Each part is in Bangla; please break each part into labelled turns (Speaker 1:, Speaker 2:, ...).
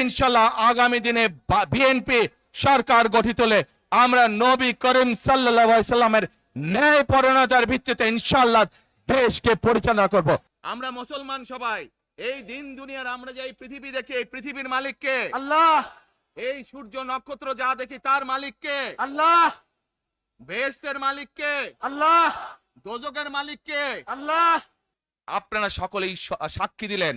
Speaker 1: ইনশাল্লাহ আগামী দিনে বিএনপি সরকার গঠিত হলে আমরা নবী করিম সাল্লাল্লাহু সাল্লামের ন্যায় পরিণতার ভিত্তিতে ইনশাল্লাহ দেশকে পরিচালনা করব। আমরা মুসলমান সবাই এই দিন দুনিয়ার আমরা যে এই পৃথিবী দেখি এই পৃথিবীর মালিককে।
Speaker 2: আল্লাহ!
Speaker 1: এই সূর্য নক্ষত্র যা দেখি তার মালিককে।
Speaker 2: আল্লাহ!
Speaker 1: বেহেশতের মালিককে।
Speaker 2: আল্লাহ!
Speaker 1: দোজকের মালিককে।
Speaker 2: আল্লাহ!
Speaker 1: আপনারা সকলেই সাক্ষী দিলেন।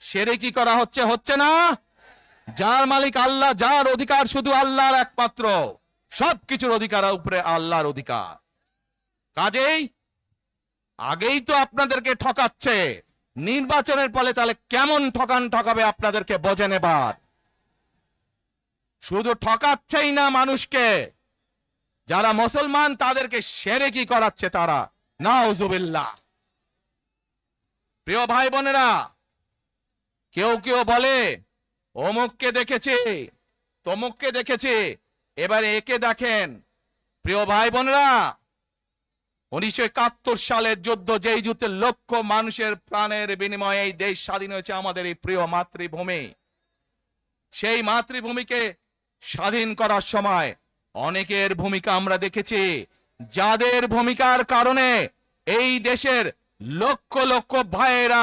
Speaker 1: সেরে কি করা হচ্ছে? হচ্ছে না। যার মালিক আল্লাহ, যার অধিকার শুধু আল্লাহর একমাত্র। সবকিছুর অধিকার উপরে আল্লাহর অধিকার। কাজেই আগেই তো আপনাদেরকে ঠকাচ্ছে। নির্বাচনের ফলে তাহলে কেমন ঠকান ঠকাবে আপনাদেরকে বোঝে নেবার? শুধু ঠকাচ্ছেই না মানুষকে। যারা মুসলমান, তাদেরকে সেরে কি করাচ্ছে তারা? নাউজুবিল্লাহ। প্রিয় ভাই বোনেরা কেউ কেউ বলে, অমুককে দেখেছে, তমুককে দেখেছে, এবার একে দেখেন। প্রিয় ভাই বোনেরা উনিশশো সালের যুদ্ধ যেই যুদ্ধে লক্ষ মানুষের প্রাণের বিনিময়ে এই দেশ স্বাধীন হয়েছে আমাদের এই প্রিয় মাতৃভূমি। সেই মাতৃভূমিকে স্বাধীন করার সময় অনেকের ভূমিকা আমরা দেখেছি। যাদের ভূমিকার কারণে এই দেশের লক্ষ লক্ষ ভাইয়েরা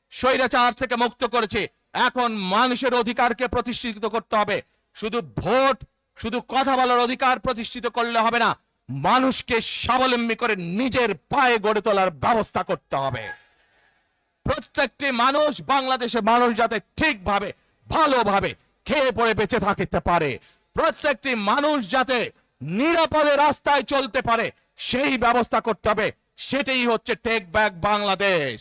Speaker 1: স্বৈরাচার থেকে মুক্ত করেছি। এখন মানুষের অধিকারকে প্রতিষ্ঠিত করতে হবে। শুধু ভোট, শুধু কথা বলার অধিকার প্রতিষ্ঠিত করলে হবে না, মানুষকে স্বাবলম্বী করে নিজের পায়ে গড়ে তোলার ব্যবস্থা করতে হবে। প্রত্যেকটি মানুষ বাংলাদেশের মানুষ যাতে ঠিকভাবে, ভালোভাবে খেয়ে পড়ে বেঁচে থাকতে পারে। প্রত্যেকটি মানুষ যাতে নিরাপদে রাস্তায় চলতে পারে, সেই ব্যবস্থা করতে হবে। সেটাই হচ্ছে টেক ব্যাক বাংলাদেশ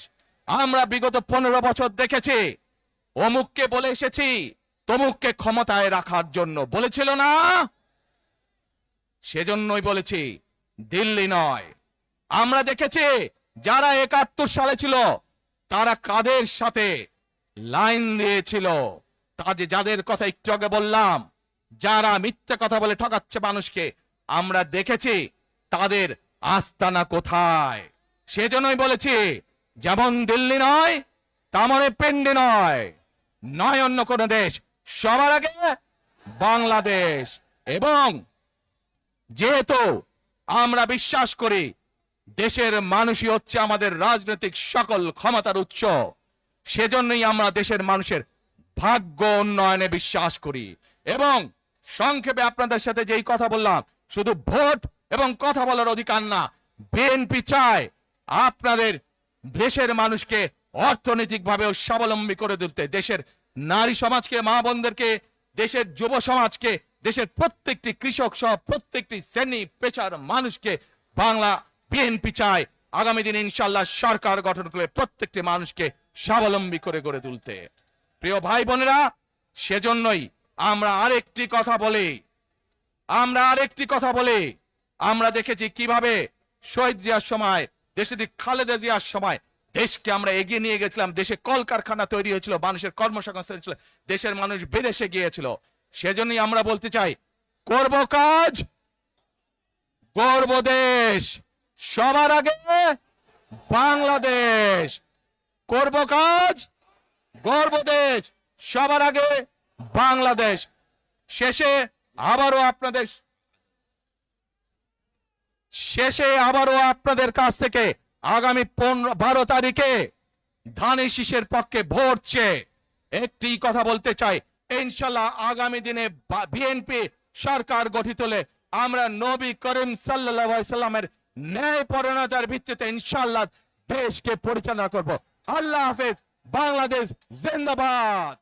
Speaker 1: আমরা বিগত পনেরো বছর দেখেছি। অমুককে বলে এসেছি, তমুককে ক্ষমতায় রাখার জন্য। বলেছিল না? সেজন্যই বলেছি, দিল্লি নয়। আমরা দেখেছি, যারা একাত্তর সালে ছিল, তারা কাদের সাথে লাইন দিয়েছিল? কাজে যাদের কথা একটু আগে বললাম, যারা মিথ্যে কথা বলে ঠকাচ্ছে মানুষকে, আমরা দেখেছি, তাদের আস্তানা কোথায়? সেজন্যই বলেছি যেমন দিল্লি নয় তেমন পেন্ডি নয়। নয় অন্য কোন দেশ, সবার আগে বাংলাদেশ। এবং যেহেতু আমরা বিশ্বাস করি দেশের মানুষই হচ্ছে আমাদের রাজনৈতিক সকল ক্ষমতার উৎস, সেজন্যই আমরা দেশের মানুষের ভাগ্য উন্নয়নে বিশ্বাস করি। এবং সংক্ষেপে আপনাদের সাথে যেই কথা বললাম, শুধু ভোট এবং কথা বলার অধিকার না, বিএনপি চায় আপনাদের দেশের মানুষকে অর্থনৈতিকভাবেও স্বাবলম্বী করে তুলতে, দেশের নারী সমাজকে, মা বোনদেরকে, দেশের যুব সমাজকে, দেশের প্রত্যেকটি কৃষক সহ প্রত্যেকটি শ্রেণি, পেশার মানুষকে বাংলা বিএনপি চায়। আগামী দিনে ইনশাল্লাহ সরকার গঠন করে প্রত্যেকটি মানুষকে স্বাবলম্বী করে গড়ে তুলতে। প্রিয় ভাই বোনেরা, সেজন্যই আমরা আরেকটি কথা বলি। আমরা আরেকটি কথা বলি। আমরা দেখেছি কীভাবে শহীদ জিয়ার সময় দেশে খালেদা জিয়ার সময় দেশকে আমরা এগিয়ে নিয়ে গেছিলাম। দেশে কলকারখানা তৈরি হয়েছিল, মানুষের কর্মসংস্থান ছিল দেশের মানুষ বিদেশে গিয়েছিল। সেজন্যই আমরা বলতে চাই, করব কাজ, গর্ব দেশ। সবার আগে বাংলাদেশ। করব কাজ, গর্ব দেশ। সবার আগে বাংলাদেশ। শেষে আবারও আপনাদের শেষে আবারও আপনাদের কাছ থেকে আগামী পনেরো, বারো তারিখে ধানের শীষের পক্ষে ভোট চেয়ে একটি কথা বলতে চাই। ইনশাল্লাহ আগামী দিনে বিএনপি সরকার গঠিত হলে আমরা নবী করিম সাল্লাল্লাহু সাল্লামের ন্যায় পরণতার ভিত্তিতে ইনশাল্লাহ দেশকে পরিচালনা করব। আল্লাহ হাফেজ, বাংলাদেশ জিন্দাবাদ।